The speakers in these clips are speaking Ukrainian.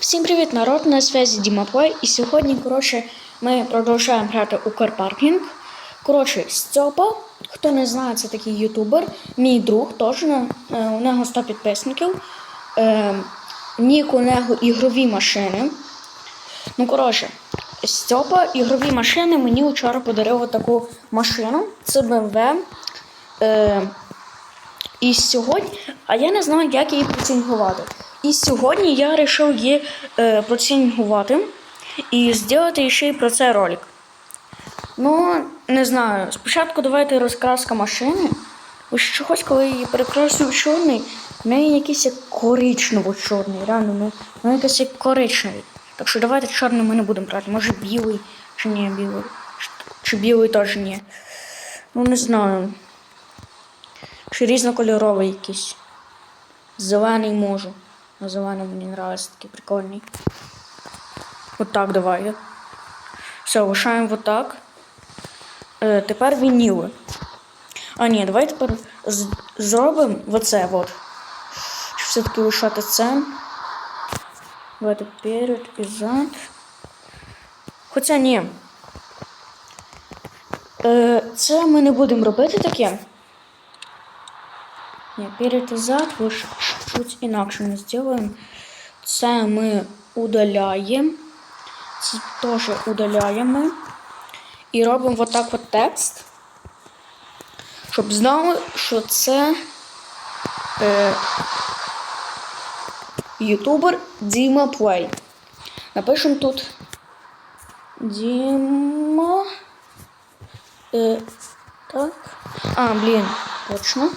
Всім привіт, народ! На зв'язі Діма Плей. І сьогодні, коротше, ми продовжуємо грати у карпаркінг. Коротше, Стьопа, хто не знає, це такий ютубер, мій друг теж, е, у нього 100 підписників. Е, Нік у нього ігрові машини. Ну, коротше, Стьопа, ігрові машини мені вчора подарив таку машину. Це BMW. Е, і сьогодні, а я не знаю, як її процінкувати. І сьогодні я вирішив її е, процінкувати і зробити ще й про це ролик. Ну, не знаю. Спочатку давайте розкраска машини. Ось чогось, коли її перекрасую чорний, в неї якийсь як коричнево-чорний. Реально, ну, ну якийсь як коричневий. Так що давайте чорний ми не будемо брати. Може білий чи ні білий. Чи білий теж ні. Ну не знаю. Чи різнокольоровий якийсь. Зелений можу. На зелений мені нравиться такий прикольний. От так давай. Все, лишаємо вот так. Е, тепер вініли. А ні, давай тепер зробимо оце от. Чи все-таки лишати це. Давайте перед і зад. Хоча ні. Е, це ми не будемо робити таке. Ні, перед і зад лише чуть інакше ми зробимо. Це ми удаляємо. Це теж удаляємо. І робимо вот так от текст. Щоб знали, що це е, ютубер Діма Плей. Напишемо тут Діма. Е, так. А, блін, точно.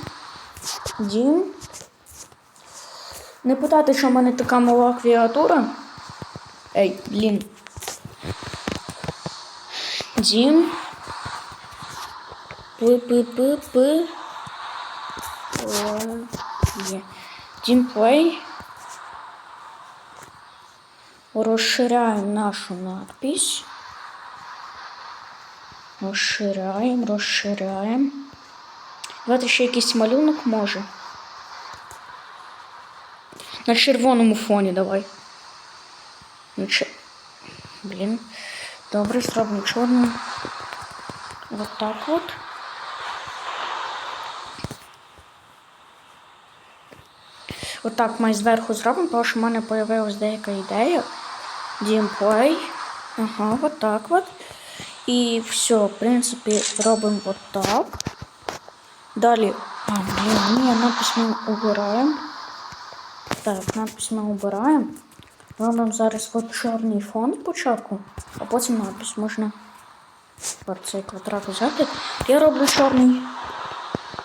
Дім. Не питайте, що в мене така мала клавіатура. Ей, блін. Дім. П-п-п-п. О, Є. Дім плей. Розширяємо нашу надпись. Розширяємо, розширяємо. Давайте ще якийсь малюнок може. На червоному фоні давай. Ну. Блін. Добре, зробимо чорним. Вот так от. Отак ми зверху зробимо, тому що в мене з'явилася деяка ідея. Дімплей. Ага, вот так от. І все, в принципі, робимо вот так. Далі. А, блін, ні, надпись ми убираємо. Так, надпись ми убираємо. Робимо зараз от чорний фон спочатку, а потім надпись можна цей квадрат взяти. Я роблю чорний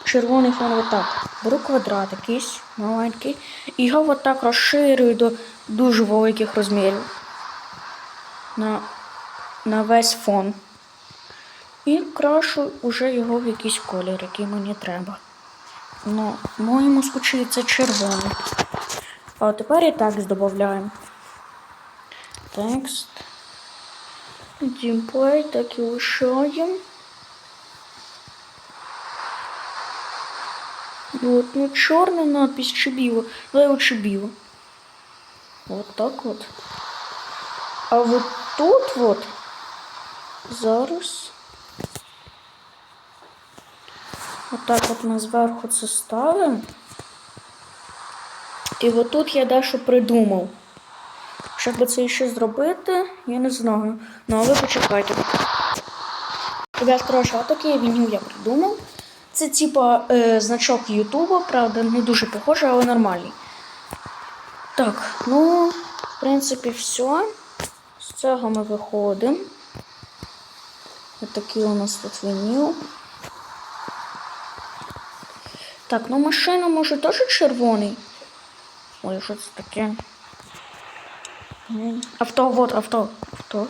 червоний фон отак. Беру квадрат якийсь маленький. І його отак розширюю до дуже великих розмірів. На, на весь фон. І крашу уже його в якийсь колір, який мені треба. Ну, моєму случаї це червоний. А тепер і текст додаємо. Текст. Дімплей, так і лишаємо. От, ну чорна надпись чи біло. Давай лучше біло. Вот так от. А вот тут вот зараз. Отак от ми зверху це ставимо. І отут я дещо придумав. Щоб це ще зробити, я не знаю. Ну, а ви почекайте. Ребят, коротше, отакий віню я придумав. Це типа е, значок Ютуба, правда, не дуже похожий, але нормальний. Так, ну, в принципі, все. З цього ми виходимо. Отакий у нас тут вініл. Так, ну машина може теж червоний. Ой, що це таке? Авто, вот авто. Авто.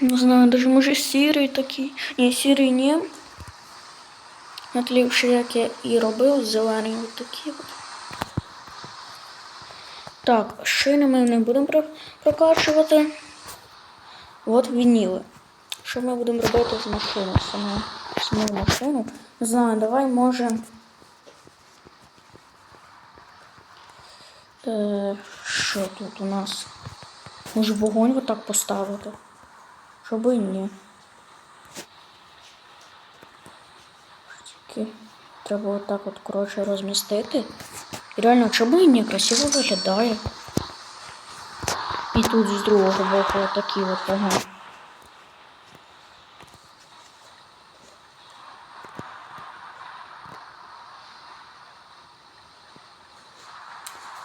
Не знаю, даже може сірий такий. Ні, сірий ні. Натлівши, як я і робив, зелений от такий от. Так, шини ми не будемо про- прокачувати. От вініли. Що ми будемо робити з машиною? Саму, саму машину? Не знаю, давай може. Е, що тут у нас? Може вогонь отак поставити? Щоб і ні. Тільки треба отак от, коротше, розмістити. І реально, чому і ні, красиво виглядає. І тут з другого боку отакий от вогонь.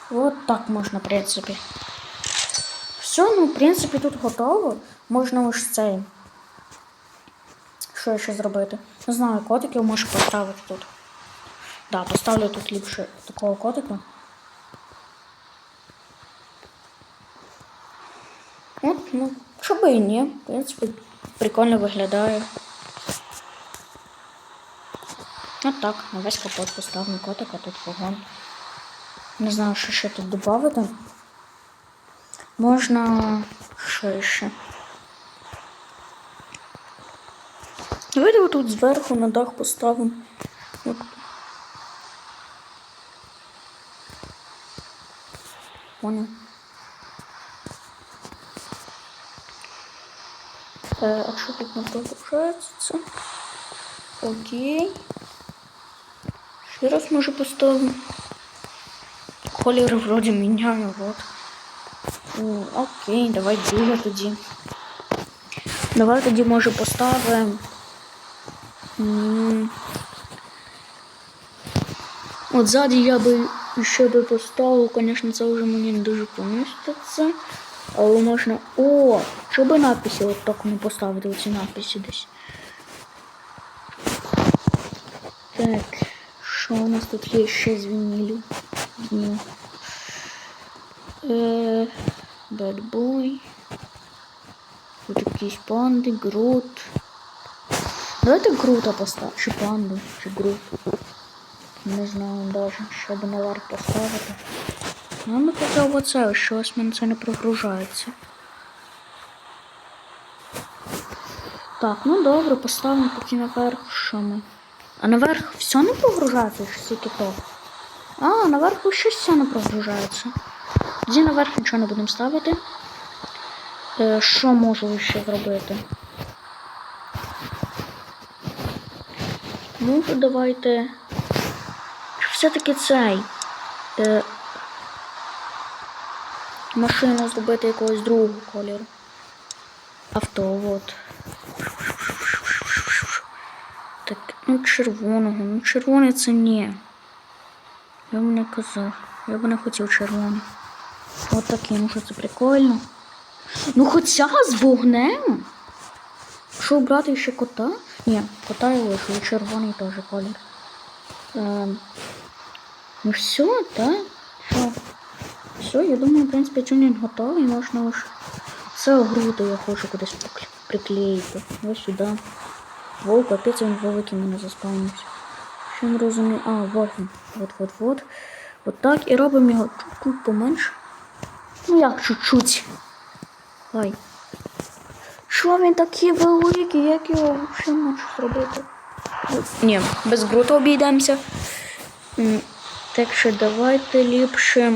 Вот так можна, в принципі. Все, ну, в принципі, тут готово. Можна ось цей. Що ще зробити? Не знаю, котиків можу поставити тут. Да, поставлю тут ліпше такого котика. От, ну, що би і ні. В принципі, прикольно виглядає. От так, на весь капот поставлю котика, тут вогонь. Не знаю, що ще тут додати. Можна що ще? Давайте отут зверху на дах поставимо. Понял. Е, а що тут не продовжується? Окей. Ще раз може поставимо. Колір вроді міняю, вот. М, Окей, давай друге тоді. Давай тоді може поставимо. м, От ззаді я би ще до поставив, звісно, це вже мені не дуже поміститься. Але можна. О! Що би надписи от так не поставити оці надписи десь. Так, що у нас тут є ще з вінілю? Ні. Е, Boy. Тут якісь панди, Грут. Давайте Грута поставимо. Чи панду, чи Грут. Не знаю даже, що би наверх поставити. Ну, ми б оце, щось мене це не прогружається. Так, ну добре, поставимо поки наверх, що ми. А наверх все не прогружається, чи тільки то? А, наверху все не прогружається. Тоді наверх нічого не будемо ставити. Е, що можу ще зробити? Може, давайте. Чи все-таки цей. Е, машину зробити якогось другого кольору. Авто, от. Так, ну червоного. Ну червоний це ні. Я б не казав. Я б не хотів червоний. От такий, ну що це прикольно. Ну хоча з вогнем. Що брати ще кота? Ні, кота я лишу, і червоний теж колір. Ем, ну все, так? Що? Все, я думаю, в принципі, тюнінг готовий, можна лише. Це груди я хочу кудись прикл- приклеїти. Ось сюди. Вов, капець, він великий мене заспавнився. Що не розумію. А, вот він. Вот, вот, вот. От так. І робимо його чуть-чуть поменше. Ну як чуть-чуть. Ой. Що він такий великий, як його ще можу зробити? Ні, без грута обійдемося. Так що давайте ліпше.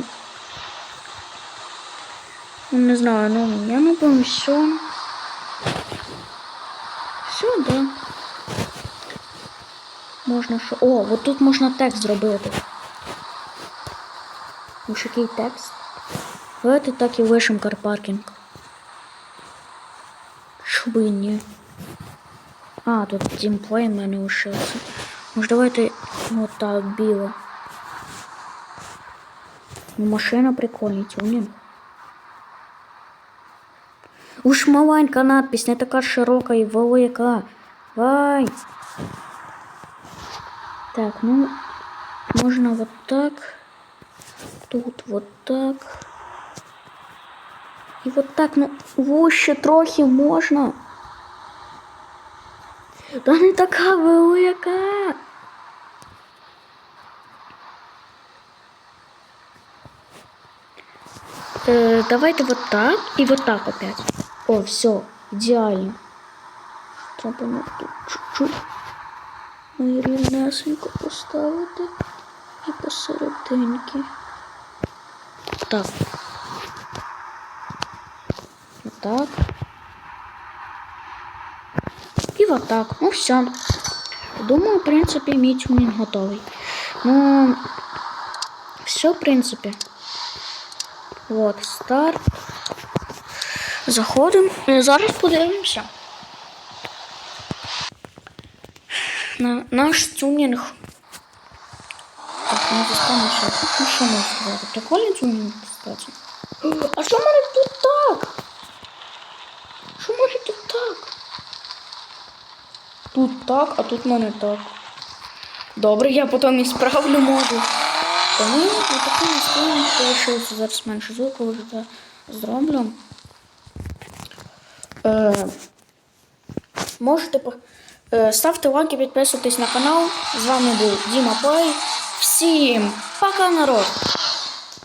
Ну, Не знаю, ну я напевно. Все, Можна що. О, от тут можна текст зробити. Ось який текст. Давайте так і вишим карпаркінг. Щоб і ні. А, тут тімплей в мене лишився. Може давайте отак біло. Ну, машина прикольна, тюнінг. Уж маленька надпись, не така широка і велика. Вай. Так, ну, можна вот так. Тут вот так. І вот так, ну, вище трохи можна. Та не така велика. Э, давайте вот так и вот так опять. О, все, идеально. Треба ну, тут чуть-чуть ну, рівнесенько поставити і посерединки. так. Так. І вот так. Ну все. Думаю, в принципі, мій тюнінг готовий. Ну, все, в принципі. Вот, старт. Заходимо. І зараз подивимося. На наш тюнінг. Так, не застануся. Ну, що можна сказати? Прикольний тюнінг, кстати. А що мене тут так? Що мене тут так? Тут так, а тут мене так. Добре, я потім і справлю можу. Тому на такий настроєння залишився зараз менше звуку, вже це зроблю. Е, можете по- ставте лайки, підписуйтесь на канал. З вами був Діма Плей. Всім пока, народ!